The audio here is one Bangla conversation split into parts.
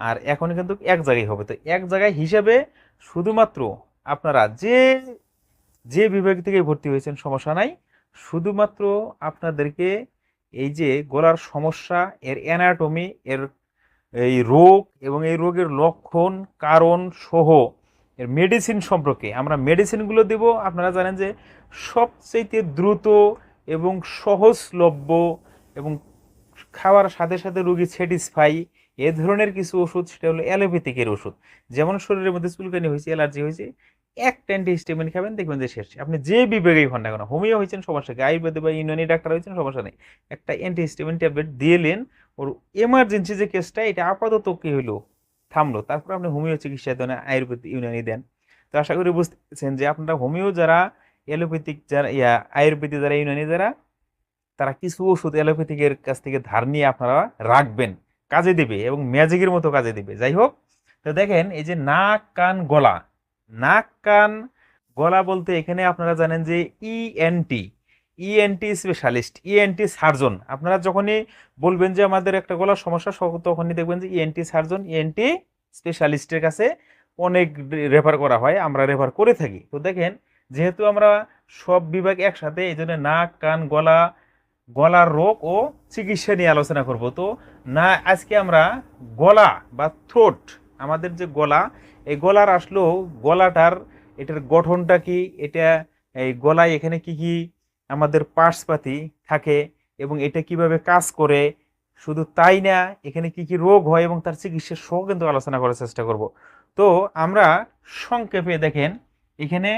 আর এখন কিন্তু এক জায়গায় হবে। তো এক জায়গায় হিসাবে শুধুমাত্র আপনারা যে যে বিভাগ থেকে ভর্তি হয়েছেন, সমস্যা নাই। শুধুমাত্র আপনাদেরকে এই যে গলার সমস্যা, এর অ্যানাটমি এর এই রোগ এবং এই রোগের লক্ষণ, কারণ সহ এর মেডিসিন সম্পর্কে আমরা মেডিসিনগুলো দেব। আপনারা জানেন যে সবচেয়ে দ্রুত এবং সহজলভ্য এবং খাওয়ার সাথে সাথে রোগী স্যাটিসফাই এ ধরনের কিছু ওষুধ, সেটা হলো অ্যালোপ্যাথিকের ওষুধ। যেমন শরীরের মধ্যে চুলকানি হয়েছে, অ্যালার্জি হয়েছে একটা অ্যান্টিহিস্টামিন খাবেন, দেখবেন যে শেষ। আপনি যে বিভাগেই হন না কেন, হোমিও হয়েছেন, সমস্যা কি আয়ুর্বেদে বা ইউনানি ডাক্তার হয়েছেন, সমস্যা নেই। একটা অ্যান্টিহিস্টামিন ট্যাবলেট দিলেন ওর এমার্জেন্সি যে কেসটা এটা আপাতত কী হলো থামলো। তারপর আপনি হোমিও চিকিৎসা দেন আয়ুর্বেদ ইউনানি দেন। তো আশা করি বুঝতেছেন যে আপনারা হোমিও যারা, অ্যালোপ্যাথিক যারা, ইয়া আয়ুর্বেদিক যারা, ইউনানি যারা, তারা কিছু ওষুধ অ্যালোপ্যাথিকের কাছ থেকে ধার নিয়ে আপনারা রাখবেন। কাজে দিবে এবং ম্যাজিকের মতো কাজে দিবে। যাই হোক তো দেখেন এই যে নাক, কান, গলা। নাক, কান, গলা বলতে এখানে আপনারা জানেন যে ENT ENT specialist ENT surgeon আপনারা যখনই বলবেন যে আমাদের একটা গলার সমস্যা তখনই দেখবেন যে ইএনটি সার্জন ইএনটি স্পেশালিস্টের কাছে অনেক রেফার করা হয়, আমরা রেফার করে থাকি। তো দেখেন, যেহেতু আমরা সব বিভাগ একসাথে, এই জন্য নাক, কান, গলা গলার রোগ ও চিকিৎসা নিয়ে আলোচনা করব। তো না, আজকে আমরা গলা বা থ্রোট আমাদের যে গলা, এই গলার আসলো গলাটার এটার গঠনটা কি? এটা এই গলায় এখানে কি কি আমাদের পার্টসপাতি থাকে এবং এটা কীভাবে কাজ করে? শুধু তাই না, এখানে কি কি রোগ হয় এবং তার চিকিৎসা সহ কিন্তু আলোচনা করার চেষ্টা করব। তো আমরা সংক্ষেপে দেখেন, এখানে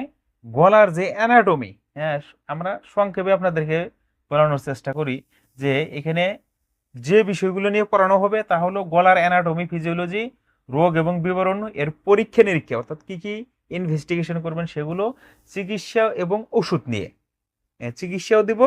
গলার যে অ্যানাটমি হ্যাঁ আমরা সংক্ষেপে আপনাদেরকে বলানোর চেষ্টা করি যে এখানে যে বিষয়গুলো নিয়ে পড়ানো হবে তা হলো গলার অ্যানাটমি ফিজিওলজি রোগ এবং বিবরণ এর পরীক্ষা নিরীক্ষা, অর্থাৎ কি কি ইনভেস্টিগেশন করবেন সেগুলো চিকিৎসা এবং ওষুধ নিয়ে। চিকিৎসাও দিব,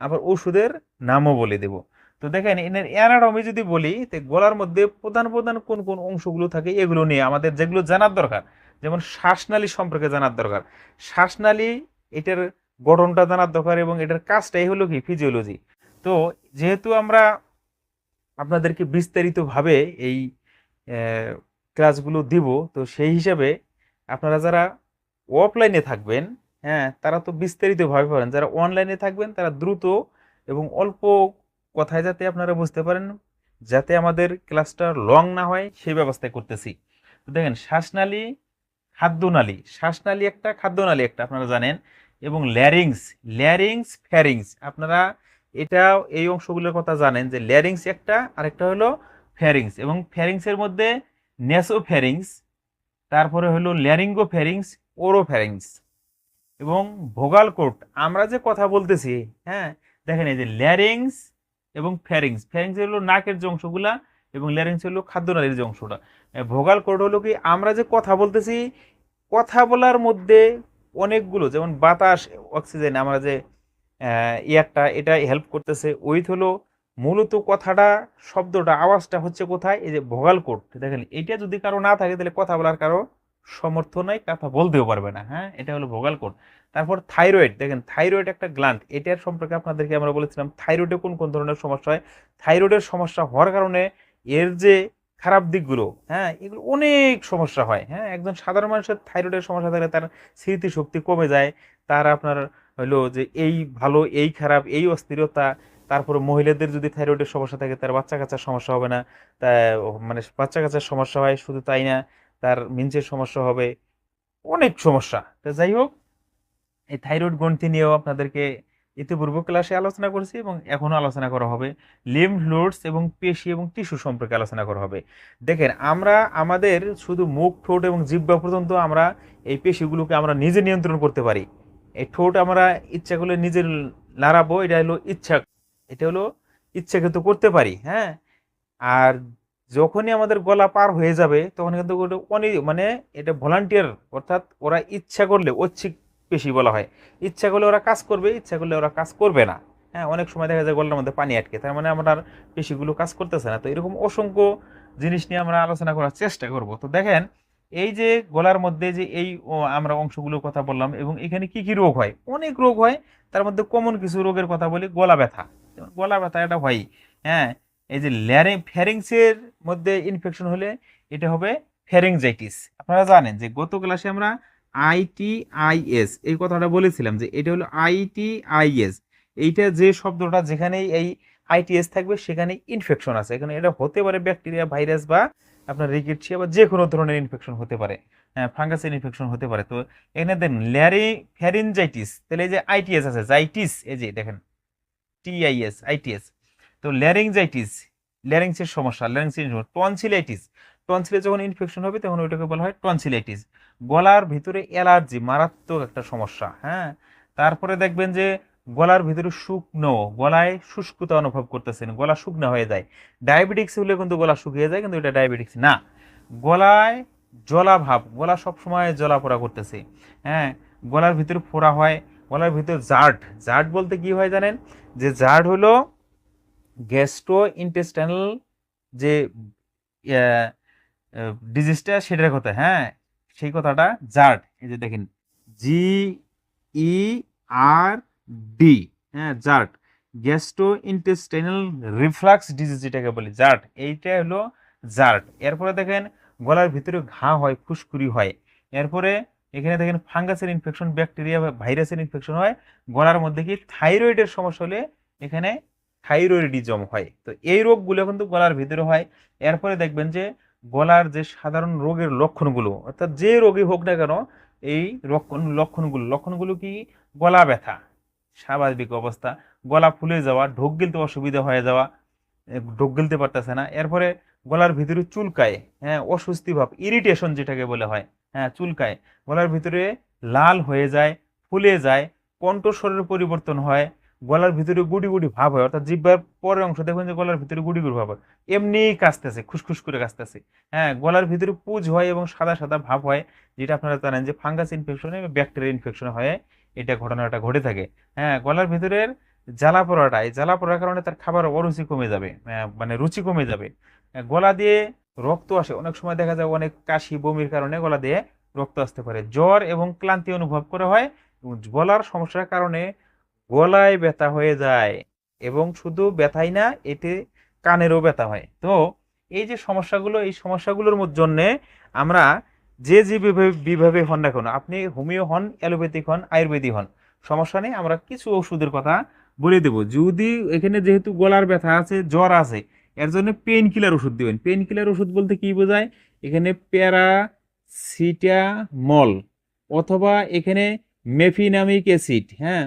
আবার ওষুধের নামও বলে দেব। তো দেখেন এর অ্যানাটমি যদি বলি, তো গলার মধ্যে প্রধান প্রধান কোন কোন অংশগুলো থাকে এগুলো নিয়ে আমাদের যেগুলো জানার দরকার, যেমন শ্বাসনালী সম্পর্কে জানার দরকার। শ্বাসনালী এটার গঠনটা জানার দরকার এবং এটার কাজটাই হলো কি ফিজিওলজি তো যেহেতু আমরা আপনাদেরকে বিস্তারিতভাবে এই ক্লাসগুলো দিব, তো সেই হিসাবে আপনারা যারা অফলাইনে থাকবেন হ্যাঁ তারা তো বিস্তারিতভাবে পারেন যারা অনলাইনে থাকবেন, তারা দ্রুত এবং অল্প কথায় যাতে আপনারা বুঝতে পারেন, যাতে আমাদের ক্লাসটা লং না হয়, সেই ব্যবস্থায় করতেছি। তো দেখেন, শ্বাসনালী, খাদ্যনালী। শ্বাসনালী একটা, খাদ্যনালী একটা, আপনারা জানেন। এবং ল্যারিংস ল্যারিংস, ফ্যারিংস। আপনারা এটা, এই অংশগুলোর কথা জানেন যে ল্যারিংস একটা, আরেকটা হলো ফ্যারিংস এবং ফ্যারিংসের মধ্যে নেসো ফ্যারিংস, তারপরে হলো ল্যারিঙ্গো ফ্যারিংস, ওরো ফ্যারিংস এবং ভোগাল কোট। আমরা যে কথা বলতেছি হ্যাঁ দেখেন এই যে ল্যারিংস এবং ফ্যারিংস। ফ্যারিংস হলো নাকের যে অংশগুলা এবং ল্যারিংস হলো খাদ্যনালীর যে অংশটা। ভোগাল কোড হলো কি, আমরা যে কথা বলতেছি, কথা বলার মধ্যে অনেকগুলো, যেমন বাতাস, অক্সিজেন, আমরা যে ইয়ারটা এটা হেল্প করতেছে। ওইট হলো মূলত কথাটা, শব্দটা, আওয়াজটা হচ্ছে কোথায়? এই যে ভোগাল কোড দেখেন, এটা যদি কারও না থাকে, তাহলে কথা বলার কারও সমর্থ নাই, কথা বলতেও পারবে না হ্যাঁ? এটা হলো ভোগাল কোড তারপর থাইরয়েড দেখেন থাইরয়েড একটা গ্ল্যান্ড এটার সম্পর্কে আপনাদেরকে আমরা বলেছিলাম থাইরয়েডে কোন কোন ধরনের সমস্যা হয়? থাইরয়েডের সমস্যা হওয়ার কারণে এর যে খারাপ দিকগুলো হ্যাঁ এগুলো অনেক সমস্যা হয় হ্যাঁ একজন সাধারণ মানুষের থাইরয়েডের সমস্যা থাকলে তার স্মৃতিশক্তি কমে যায়, তার আপনার হলো যে এই ভালো, এই খারাপ, এই অস্থিরতা, তারপরে মহিলাদের যদি থাইরয়েডের সমস্যা থাকে, তার বাচ্চা কাচ্চার সমস্যা হবে না, তা মানে বাচ্চা কাচ্চার সমস্যা হয় শুধু তাই না, তার মিনসের সমস্যা হবে, অনেক সমস্যা। তো যাই হোক, এই থাইরয়েড গ্রন্থি নিয়েও আপনাদেরকে ইতিপূর্ব ক্লাসে আলোচনা করেছি এবং এখনও আলোচনা করা হবে। লিম্ফ নোডস এবং পেশি এবং টিস্যু সম্পর্কে আলোচনা করা হবে। দেখেন, আমরা, আমাদের শুধু মুখ, ঠোঁট এবং জিহ্বা পর্যন্ত আমরা এই পেশিগুলোকে আমরা নিজে নিয়ন্ত্রণ করতে পারি। এই ঠোঁট আমরা ইচ্ছা করলে নিজে নাড়াবো, এটা হলো ইচ্ছা, এটা হলো ইচ্ছাকৃত করতে পারি হ্যাঁ? আর যখনই আমাদের গলা পার হয়ে যাবে, তখন কিন্তু ওটা অনি মানে এটা ভলান্টিয়ার, অর্থাৎ ওরা ইচ্ছা করলে, ঐচ্ছিক পেশি বলা হয়। ইচ্ছা করলে ওরা কাজ করবে, ইচ্ছা করলে ওরা কাজ করবে না। হ্যাঁ অনেক সময় দেখা যায় গলার মধ্যে পানি আটকে, তার মানে আমার পেশিগুলো কাজ করতেছে না। তো এরকম অসংখ্য জিনিস নিয়ে আমরা আলোচনা করার চেষ্টা করব। তো দেখেন, এই যে গলার মধ্যে যে এই আমরা অংশগুলোর কথা বললাম এবং এখানে কি কি রোগ হয়? অনেক রোগ হয়, তার মধ্যে কমন কিছু রোগের কথা বলি, গলা ব্যথা। গলা ব্যথা এটা হয় হ্যাঁ এই যে ল্যারে ফ্যারিংসের মধ্যে ইনফেকশন হলে এটা হবে ফ্যারিংজাইটিস আপনারা জানেন যে গত ক্লাসে আমরা আইটিআইএস এই কথাটা বলেছিলাম যে এটা হলো আইটিআইএস এইটা যে শব্দটা যেখানেই এই আইটিএস থাকবে সেখানে ইনফেকশন আছে। এখানে এটা হতে পারে ব্যাকটেরিয়া ভাইরাস বা আপনার রিকেটসিয়া বা যে কোনো ধরনের ইনফেকশন হতে পারে ফাঙ্গাসের ইনফেকশন হতে পারে। তো এখানে দেন ল্যারি ফ্যারিনজাইটিস তাহলে এই যে আইটিএস আছে, জাইটিস, এই যে দেখেন টিআইএস আইটিএস তো ল্যারিংজাইটিস ল্যারিংসের সমস্যা ল্যারিংসের টনসিলাইটিস টনসিলে যখন ইনফেকশন হবে, তখন ওইটাকে বলা হয় টনসিলাইটিস গলার ভিতরে অ্যালার্জি মারাত্মক একটা সমস্যা হ্যাঁ? তারপরে দেখবেন যে গলার ভিতরে শুকনো, গলায় শুষ্কতা অনুভব করতেছেন, গলা শুকনো হয়ে যায়। ডায়াবেটিক্স হলে কিন্তু গলা শুকিয়ে যায়, কিন্তু এটা ডায়াবেটিক্স না। গলায় জলাভাব, গলা সবসময় জলা পোড়া করতেছে হ্যাঁ? গলার ভিতরে ফোড়া হয়, গলার ভিতরে জার্ট জার্ট বলতে কি হয় জানেন? যে জার্ট হলো গ্যাস্ট্রো ইন্টেস্টাইনাল যে ডিজিজটা সেটার কথা হ্যাঁ? সেই কথাটা জার্ড, এই যে দেখেন জি ই আর ডি হ্যাঁ GERD gastro intestinal reflux disease যেটাকে বলি জার্ট এইটা হলো জার্ট এরপরে দেখেন, গলার ভিতরে ঘা হয়, ফুসকুড়ি হয়, এরপরে এখানে দেখেন ফাঙ্গাসের ইনফেকশন ব্যাকটেরিয়া বা ভাইরাসের ইনফেকশন হয়, গলার মধ্যে কি থাইরয়েডের সমস্যা হলে এখানে থাইরয়েডিজম হয়। তো এই রোগগুলো কিন্তু গলার ভিতরে হয়। এরপরে দেখবেন যে গলার যে সাধারণ রোগের লক্ষণগুলো, অর্থাৎ যে রোগী হোক না কেন, এই লক্ষণ লক্ষণগুলো লক্ষণগুলো কি? গলা ব্যথা, স্বাভাবিক অবস্থা, গলা ফুলে যাওয়া, ঢোক গিলতে অসুবিধা হয়ে যাওয়া ঢোক গিলতে পারতেছে না, এরপরে গলার ভিতরে চুলকায় হ্যাঁ অস্বস্তি ভাব ইরিটেশন যেটাকে বলে হয় হ্যাঁ চুলকায়, গলার ভিতরে লাল হয়ে যায়, ফুলে যায়, কণ্ঠস্বরের পরিবর্তন হয় গলার ভিতরে গুড়ি গুড়ি ভাব হয়, অর্থাৎ জিব্বার পরের অংশ দেখবেন যে গলার ভিতরে গুড়ি গুড়ি ভাব হয়। এমনি কাশতেছে খুসখুস করে কাশতেছে হ্যাঁ গলার ভিতরে পুজ হয় এবং সাদা সাদা ভাব হয়, যেটা আপনারা জানেন যে ফাঙ্গাস ইনফেকশনে ব্যাকটেরিয়া ইনফেকশন হয় এটা ঘটনাটা ঘটে থাকে। হ্যাঁ গলার ভিতরের জ্বালা পোড়াটা, এই জ্বালা পোড়ার কারণে তার খাবার অরুচি কমে যাবে মানে রুচি কমে যাবে। গলা দিয়ে রক্ত আসে, অনেক সময় দেখা যায় অনেক কাশি, বমির কারণে গলা দিয়ে রক্ত আসতে পারে। জ্বর এবং ক্লান্তি অনুভব করা হয় গলার সমস্যার কারণে গলায় ব্যথা হয়ে যায় এবং শুধু ব্যথাই না, এতে কানেরও ব্যথা হয়। তো এই যে সমস্যাগুলো, এই সমস্যাগুলোর জন্যে আমরা যে যে বিভাবে হন না কেন, আপনি হোমিও হন, অ্যালোপ্যাথিক হন, আয়ুর্বেদিক হন, সমস্যা নেই, আমরা কিছু ওষুধের কথা বলে দেব। যদি এখানে যেহেতু গলার ব্যথা আছে, জ্বর আছে, এর জন্য পেইন কিলার ওষুধ দিবেন। পেইন কিলার ওষুধ বলতে কি বোঝায়? এখানে প্যারাসিটামল অথবা এখানে মেফিনামিক অ্যাসিড হ্যাঁ?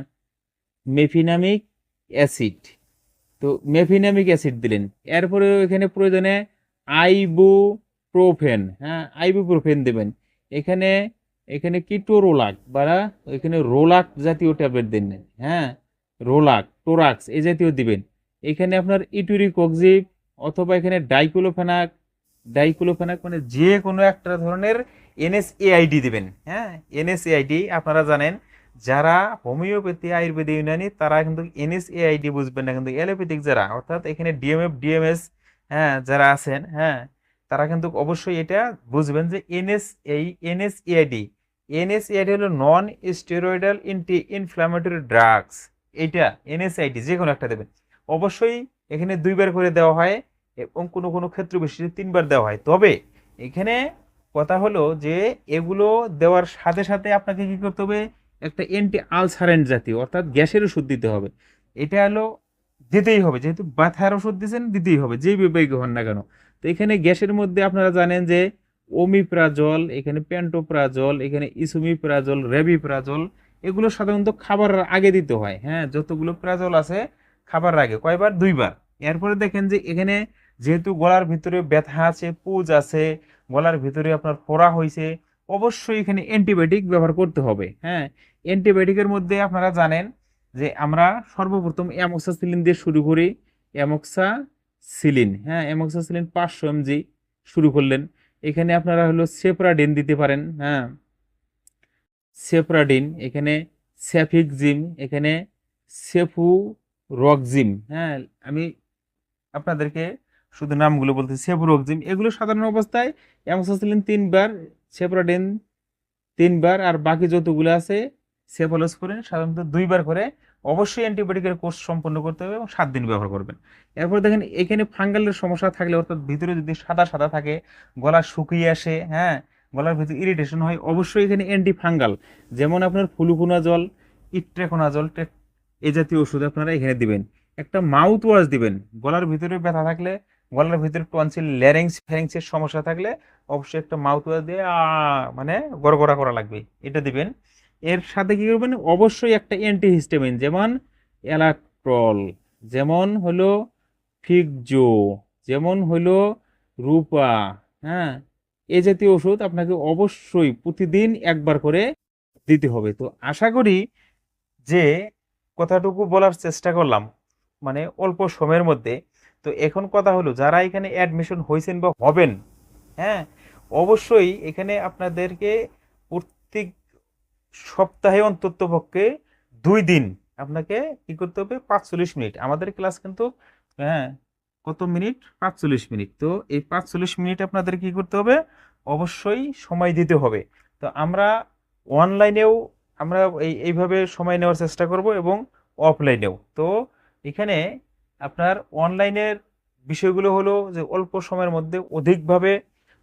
Mefenamic acid. তো মেফিনামিক অ্যাসিড দিলেন। এরপরে এখানে প্রয়োজনে আইবুপ্রোফেন হ্যাঁ আইবুপ্রোফেন দেবেন। এখানে এখানে কিটোরোলাক বা এখানে রোলাক জাতীয় ট্যাবলেট দিন হ্যাঁ রোলাক, টোরাক্স এই জাতীয় দিবেন। এখানে আপনার ইটুরিক অক্সিব অথবা এখানে ডাইকুলোফেনাক ডাইকুলোফেনাক মানে যে কোনো একটা ধরনের এনএসএআইডি দিবেন হ্যাঁ এনএসএআইডি, আপনারা জানেন যারা হোমিওপ্যাথি আয়ুর্বেদিক ইউনানি, তারা কিন্তু এনএসএআইডি বুঝবেন না, কিন্তু অ্যালোপ্যাথিক যারা, অর্থাৎ এখানে ডিএমএফ, ডিএমএস হ্যাঁ যারা আছেন হ্যাঁ তারা কিন্তু অবশ্যই এটা বুঝবেন যে এনএস এই এনএসএআইডি এনএসএআইডি হলো non steroidal anti inflammatory drugs এইটা এনএসআইডি যে কোনো একটা দেবেন। অবশ্যই এখানে দুইবার করে দেওয়া হয় এবং কোনো কোনো ক্ষেত্র বিশেষে তিনবার দেওয়া হয়। তবে এখানে কথা হলো যে এগুলো দেওয়ার সাথে সাথে আপনাকে কি করতে হবে? একটা অ্যান্টি আলসারেন্ট জাতীয়, অর্থাৎ গ্যাসের ওষুধ দিতে হবে। এটা হলো দিতেই হবে, যেহেতু ব্যথার ওষুধ দিয়েছেন দিতেই হবে যেই বিবেক হন না কেন। তো এখানে গ্যাসের মধ্যে আপনারা জানেন যে ওমিপ্রাজল, এখানে প্যান্টোপ্রাজল, এখানে ইসুমিপ্রাজল, রেবিপ্রাজল, এগুলো সাধারণত খাবারের আগে দিতে হয়। হ্যাঁ যতগুলো প্রাজল আছে, খাবার আগে, কয়বার? দুইবার। এরপরে দেখেন যে এখানে যেহেতু গলার ভিতরে ব্যথা আছে, পুজ আছে, গলার ভিতরে আপনার ফোড়া হয়েছে অবশ্যই এখানে অ্যান্টিবায়োটিক ব্যবহার করতে হবে। হ্যাঁ অ্যান্টিবায়োটিকের মধ্যে আপনারা জানেন যে আমরা সর্বপ্রথম অ্যামোক্সাসিলিন দিয়ে শুরু করি অ্যামোক্সাসিলিন হ্যাঁ অ্যামোক্সাসিলিন পাঁচশো এমজি শুরু করলেন। এখানে আপনারা হলো সেপ্রাডিন দিতে পারেন হ্যাঁ। সেপ্রাডিন এখানে স্যাফিকজিম এখানে সেফু রকজিম হ্যাঁ আমি আপনাদেরকে শুধু নামগুলো বলতে সেফুরক্সিম এগুলো সাধারণ অবস্থায় অ্যামোক্সাসিলিন তিনবার সেপ্রাডিন তিনবার আর বাকি যতগুলো আছে সেফলোস্পোরিন সাধারণত দুইবার করে অবশ্যই অ্যান্টিবায়োটিকের কোর্স সম্পন্ন করতে হবে এবং সাত দিন ব্যবহার করবেন। এরপর দেখেন, এখানে ফাঙ্গালের সমস্যা থাকলে অর্থাৎ ভিতরে যদি সাদা সাদা থাকে, গলা শুকিয়ে আসে হ্যাঁ গলার ভিতরে ইরিটেশন হয়, অবশ্যই এখানে অ্যান্টি ফাঙ্গাল যেমন আপনার ফুলুকুনা জল, ইট্রেকোনা জল এই জাতীয় ওষুধ আপনারা এখানে দিবেন। একটা মাউথ ওয়াশ দিবেন, গলার ভিতরে ব্যথা থাকলে গলার ভিতরে টনসিল ল্যারিংস ফ্যারিংসের সমস্যা থাকলে অবশ্যই একটা মাউথ ওয়াশ দিয়ে মানে গড়গড়া করা লাগবে, এটা দিবেন। এর সাথে কি করবেন? অবশ্যই একটা অ্যান্টিহিস্টামিন যেমন অ্যালাক্ট্রল যেমন হলো ফিকজো যেমন হলো রূপা হ্যাঁ? এ জাতীয় ওষুধ আপনাকে অবশ্যই প্রতিদিন একবার করে দিতে হবে। তো আশা করি যে কথাটুকু বলার চেষ্টা করলাম মানে অল্প সময়ের মধ্যে তো এখন কথা হলো, যারা এখানে অ্যাডমিশন হয়েছেন বা হবেন হ্যাঁ অবশ্যই এখানে আপনাদেরকে প্রত্যেক সপ্তাহে অন্তত পক্ষে দুই দিন আপনাকে কি করতে হবে? পাঁচচল্লিশ মিনিট। আমাদের ক্লাস কিন্তু হ্যাঁ কত মিনিট? পাঁচচল্লিশ মিনিট। তো এই পাঁচচল্লিশ মিনিট আপনাদের কি করতে হবে? অবশ্যই সময় দিতে হবে। তো আমরা অনলাইনেও আমরা এই, এইভাবে সময় নেওয়ার চেষ্টা করব এবং অফলাইনেও তো এখানে আপনার অনলাইনের বিষয়গুলো হলো যে অল্প সময়ের মধ্যে অধিকভাবে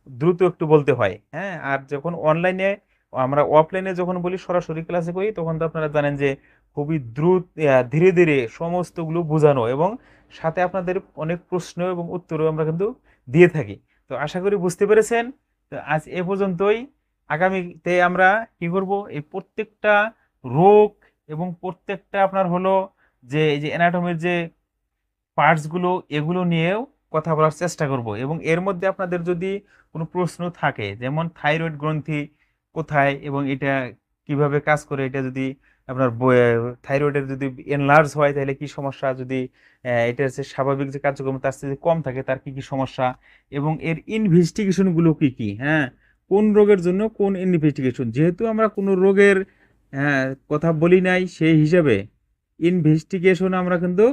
দ্রুত একটু বলতে হয় হ্যাঁ? আর যখন অনলাইনে, আমরা অফলাইনে যখন বলি, সরাসরি ক্লাসে করি, তখন তো আপনারা জানেন যে খুবই দ্রুত ধীরে ধীরে সমস্তগুলো বোঝানো এবং সাথে আপনাদের অনেক প্রশ্ন এবং উত্তরও আমরা কিন্তু দিয়ে থাকি। তো আশা করি বুঝতে পেরেছেন। তো আজ এ পর্যন্তই। আগামীতে আমরা কি করব? এই প্রত্যেকটা রোগ এবং প্রত্যেকটা আপনার হলো যে, এই যে অ্যানাটমির যে পার্টসগুলো এগুলো নিয়েও কথা বলার চেষ্টা করব। এবং এর মধ্যে আপনাদের যদি কোনো প্রশ্ন থাকে, যেমন থাইরয়েড গ্রন্থি কোথায় এবং এটা কীভাবে কাজ করে, এটা যদি আপনার থাইরয়েডের যদি এনলার্জ হয়, তাহলে কি সমস্যা? যদি এটার যে স্বাভাবিক যে কার্যক্রম, তার যদি কম থাকে, তার কি কি সমস্যা? এবং এর ইনভেস্টিগেশনগুলো কি কি? হ্যাঁ? কোন রোগের জন্য কোন ইনভেস্টিগেশন যেহেতু আমরা কোনো রোগের হ্যাঁ কথা বলি নাই সেই হিসাবে ইনভেস্টিগেশন আমরা কিন্তু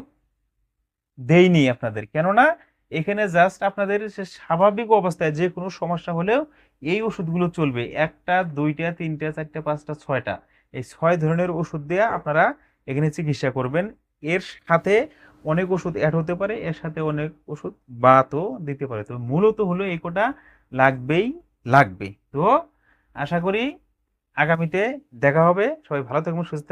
দেইনি আপনাদের। কেননা এখানে জাস্ট আপনাদের স্বাভাবিক অবস্থায় যে কোনো সমস্যা হলেও এই ওষুধগুলো চলবে। একটা, দুইটা, তিনটা, চারটা, পাঁচটা, ছয়টা। এই ছয় ধরনের ওষুধ দেয়া আপনারা এখানে চিকিৎসা করবেন। এর সাথে অনেক ওষুধ অ্যাড হতে পারে, এর সাথে অনেক ওষুধ বাতও দিতে পারে। তো মূলত হলো এই কোটা লাগবেই লাগবে তো আশা করি আগামীতে দেখা হবে। সবাই ভালো থাকবেন, সুস্থ